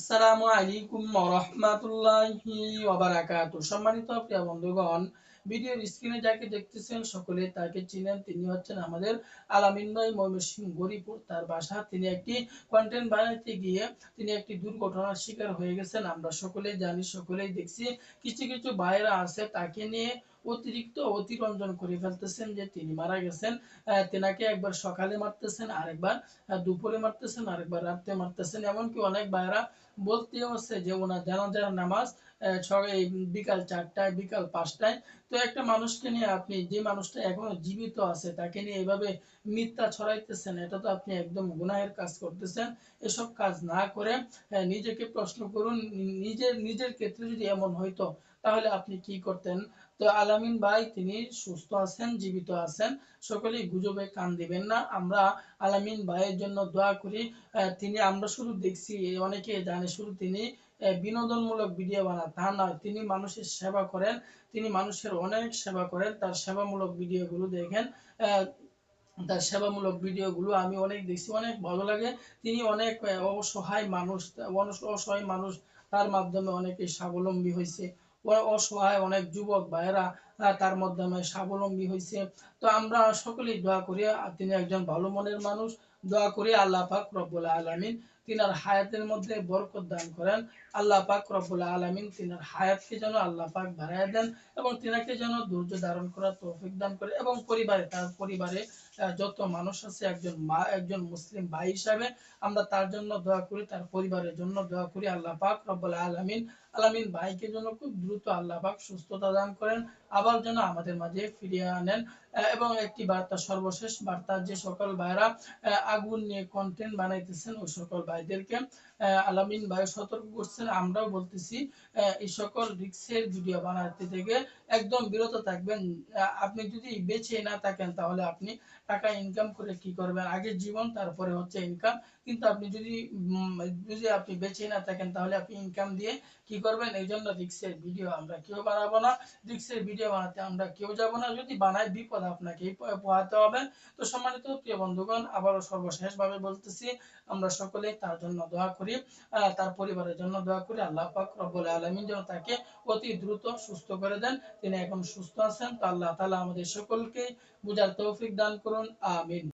আসসালামু আলাইকুম রহমাতুল্লাহি ওবারাকাতু সম্মানিত প্রিয় বন্ধুগণ, ভিডিওর স্ক্রিনে যাকে দেখতেছেন সকলে তাকে চিনেন, তিনি হচ্ছেন আমাদের আলামিন ভাই ময়মনসিংহ গরিপুর তার বাসা, তিনি একটি কন্টেন্ট গিয়ে তিনি একটি দুর্ঘটনার শিকার হয়ে গেছেন। আমরা সকলেই জানি, সকলেই দেখছি, কিছু কিছু ভাইরা আছে, তাকে নিয়ে অতিরিক্ত অতিরঞ্জন করে ফেলতেছেন যে তিনি মারা গেছেন তেনাকে একবার সকালে মারতেছেন, আরেকবার দুপুরে মারতেছেন, আরেকবার রাত্রে মারতেছেন। এমনকি অনেক ভাইরা বলতেও হচ্ছে যে ওনার জানাজার নামাজ বিকাল চারটায়, বিকাল পাঁচটায়। তো একটা মানুষকে নিয়ে আপনি, যে মানুষটা এখনও জীবিত আছে, তাকে নিয়ে এভাবে মিথ্যা ছড়াইতেছেন, এটা তো আপনি একদম গুনাহের কাজ করতেছেন। এসব কাজ না করে নিজেকে প্রশ্ন করুন, নিজের নিজের ক্ষেত্রে যদি এমন হইতো তাহলে আপনি কি করতেন? তো আলামিন ভাই, তিনি সুস্থ আছেন, জীবিত আছেন। সকলেই গুজবে কান দিবেন না। আমরা আলামিন ভাইয়ের জন্য দোয়া করি। তিনি, আমরা শুধু দেখছি অনেকে জানে শুধু তিনি বিনোদনমূলক ভিডিও বানান। তা নয়, তিনি মানুষের সেবা করেন। তিনি মানুষের অনেক সেবা করেন। তার সেবামূলক ভিডিওগুলো দেখেন। তার সেবামূলক ভিডিওগুলো আমি অনেক দেখছি, অনেক ভালো লাগে। তিনি অনেক অসহায় মানুষ অসহায় মানুষ। তার মাধ্যমে অনেকে স্বাবলম্বী হয়েছে। অসহায় অনেক যুবক ভাইয়েরা তার মাধ্যমে স্বাবলম্বী হয়েছে তো আমরা সকলেই দোয়া করি তিনি একজন ভালো মনের মানুষ। দোয়া করি আল্লাহ পাক রব্বুল আলামিন তিনার হায়াতের মধ্যে বরকত দান করেন। আল্লাহ পাক রব্বুল আলামিন তিনার হায়াতকে যেন আল্লাহ পাক বাড়ায় দেন এবং তিনাকে যেন ধৈর্য ধারণ করার তৌফিক দান করে এবং পরিবারে, তার পরিবারে যত মানুষ আছে, একজন মা, একজন মুসলিম ভাই হিসাবে আমরা তার জন্য দোয়া করি, তার পরিবারের জন্য দোয়া করি। আল্লাহ পাক রব্বুল আলামিন আলামিন ভাইকে যেন খুব দ্রুত আল্লাহ পাক সুস্থতা দান করেন। আবার যেন আমাদের মাঝে ফিরিয়ে আনেন এবং একটি বার্তা সর্বশেষ, বার্তা যে সকল ভাইরা আগুন নিয়ে কন্টেন্ট বানাইতেছেন, ওই সকল ভাইদেরকে আলামিন ভাই সতর্ক করছেন। আমরাও বলতেছি এই সকল রিক্সের ভিডিও বানাতে থেকে একদম বিরত থাকবেন। আপনি যদি বেঁচে না থাকেন, তাহলে আপনি টাকা ইনকাম করে কি করবেন? আগে জীবন, তারপরে হচ্ছে ইনকাম কিন্তু আপনি যদি যদি আপনি বেঁচে না থাকেন, তাহলে আপনি ইনকাম দিয়ে কি করবেন? এই জন্য রিক্সের ভিডিও আমরা কেউ বানাবো না। রিক্সের ভিডিও বানাতে আমরা কেউ যাব না। যদি বানাই, বিপদ আপনাকে পোহাতে হবে। তো সম্মানিত প্রিয় বন্ধুগণ, আবারও সর্বশেষ ভাবে বলতেছি, আমরা সকলে তার জন্য দোয়া করি তার পরিবারের জন্য দোয়া করি। আল্লাহ পাক রব্বুল আলামিন যেন তাকে অতি দ্রুত সুস্থ করে দেন। তিনি এখন সুস্থ আছেন। তো আল্লাহ তাআলা আমাদের সকলকে বুঝার তৌফিক দান করুন। আমিন।